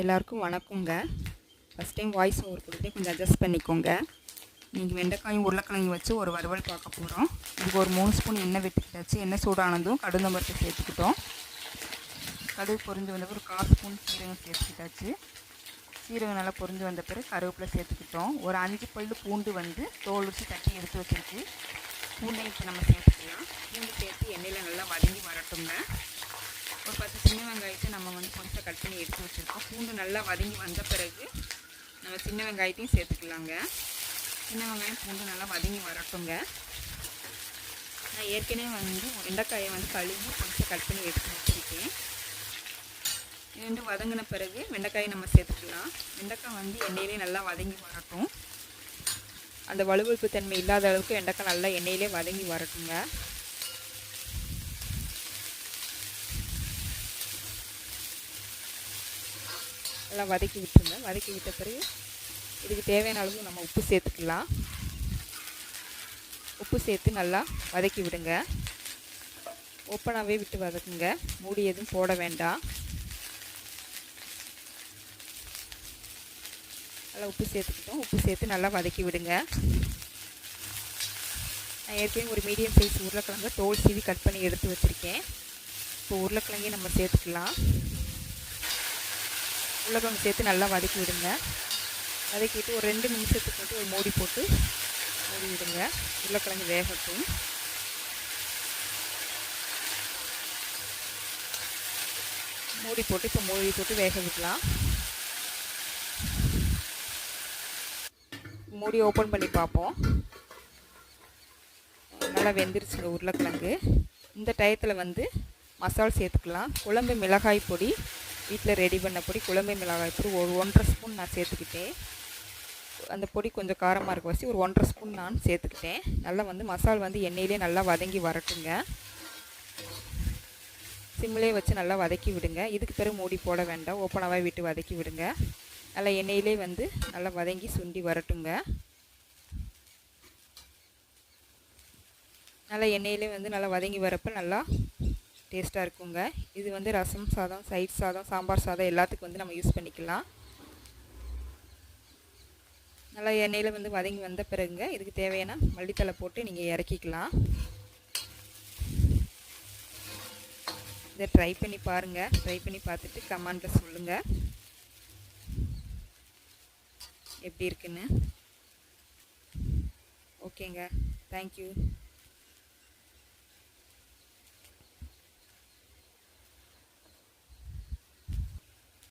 எல்லாருக்கும் வணக்கங்க. First time voice over கொடுத்து கொஞ்சம் அட்ஜஸ்ட் பண்ணிக்கோங்க. நீங்கள் வெண்டைக்காயும் உருளைக்கிழங்கு வச்சு ஒரு வறுவல் பார்க்க போகிறோம் இதுக்கு ஒரு மூணு ஸ்பூன் எண்ணெய் விட்டுக்கிட்டாச்சு. எண்ணெய் சூடானதும் கடுந்தம்பருப்பு சேர்த்துக்கிட்டோம். கடுகு பொரிஞ்சு வந்த பிறகு ஒரு கால் ஸ்பூன் சீரகம் சேர்த்துக்கிட்டாச்சு. சீரகம் நல்லா பொரிஞ்சு வந்த பிறகு கருவேப்பிலை சேர்த்துக்கிட்டோம். ஒரு அஞ்சு பல்லு பூண்டு வந்து தோல் வச்சு தட்டி எடுத்து வச்சிருக்கு. பூண்டை இப்போ நம்ம சேர்த்துக்கலாம். பூண்டு சேர்த்து எண்ணெயில் நல்லா வதங்கி வரட்டுங்க. ஒரு பத்து சின்ன வெங்காயத்தை நம்ம வந்து கொஞ்சம் கட் பண்ணி எடுத்து வச்சுருக்கோம். பூண்டு நல்லா வதங்கி வந்த பிறகு நம்ம சின்ன வெங்காயத்தையும் சேர்த்துக்கலாங்க. சின்ன வெங்காயம் பூண்டு நல்லா வதங்கி வரட்டுங்க. நான் ஏற்கனவே வந்து வெண்டைக்காயை வந்து கழுவி கொஞ்சம் கட் பண்ணி எடுத்து வச்சுருக்கேன். இது வந்து வதங்கின பிறகு வெண்டைக்காயை நம்ம சேர்த்துக்கலாம். வெண்டைக்காய் வந்து எண்ணெயிலே நல்லா வதங்கி வரட்டும். அந்த வலுவழுப்பு தன்மை இல்லாத அளவுக்கு வெண்டைக்காய் நல்லா எண்ணெயிலே வதங்கி வரட்டுங்க. நல்லா வதக்கி விட்டுருங்க. வதக்கி விட்ட பிறகு இதுக்கு தேவையான அளவு நம்ம உப்பு சேர்த்துக்கலாம். உப்பு சேர்த்து நல்லா வதக்கி விடுங்க. ஓப்பனாகவே விட்டு வதக்குங்க. மூடி எதுவும் போட வேண்டாம். நல்லா உப்பு சேர்த்துக்கிட்டோம். உப்பு சேர்த்து நல்லா வதக்கி விடுங்க. நான் ஏற்கனவே ஒரு மீடியம் சைஸ் உருளைக்கிழங்கு தோல் சீவி கட் பண்ணி எடுத்து வச்சுருக்கேன். இப்போ உருளைக்கிழங்கையும் நம்ம சேர்த்துக்கலாம். உருளைக்கிழங்கு சேர்த்து நல்லா வதக்கி விடுங்க. வதக்கிட்டு ஒரு ரெண்டு நிமிஷத்துக்கு மட்டும் ஒரு மூடி போட்டு மூடி விடுங்க. உருளைக்கிழங்கு வேகட்டும். மூடி போட்டு இப்போ மூடி போட்டு வேக விடலாம். மூடி ஓப்பன் பண்ணி பார்ப்போம். நல்லா வெந்துருச்சுங்க உருளைக்கிழங்கு. இந்த டயத்தில் வந்து மசால் சேர்த்துக்கலாம். குழம்பு மிளகாய் பொடி வீட்டில் ரெடி பண்ண பொடி குழம்பு மிளகாய் பொடி ஒரு ஒன்றரை ஸ்பூன் நான் சேர்த்துக்கிட்டேன். அந்த பொடி கொஞ்சம் காரமாக இருக்க வச்சு ஒரு ஒன்றரை ஸ்பூன் நான் சேர்த்துக்கிட்டேன். நல்லா வந்து மசால் வந்து எண்ணெயிலே நல்லா வதங்கி வரட்டுங்க. சிம்மிலே வச்சு நல்லா வதக்கி விடுங்க. இதுக்கு பிறகு மூடி போட வேண்டாம். ஓப்பனாகவே விட்டு வதக்கி விடுங்க. நல்லா எண்ணெயிலே வந்து நல்லா வதங்கி சுண்டி வரட்டுங்க. நல்லா எண்ணெயிலே வந்து நல்லா வதங்கி வரப்போ நல்லா டேஸ்ட்டாக இருக்குங்க. இது வந்து ரசம் சாதம் சைட் சாதம் சாம்பார் சாதம் எல்லாத்துக்கும் வந்து நம்ம யூஸ் பண்ணிக்கலாம். நல்லா எண்ணெயில் வந்து வதங்கி வந்த பிறகுங்க இதுக்கு தேவையான மல்லித்தலை போட்டு நீங்கள் இறக்கிக்கலாம். இதை ட்ரை பண்ணி பாருங்கள் ட்ரை பண்ணி பார்த்துட்டு கமெண்டில் சொல்லுங்கள் எப்படி இருக்குன்னு. ஓகேங்க தேங்க்யூ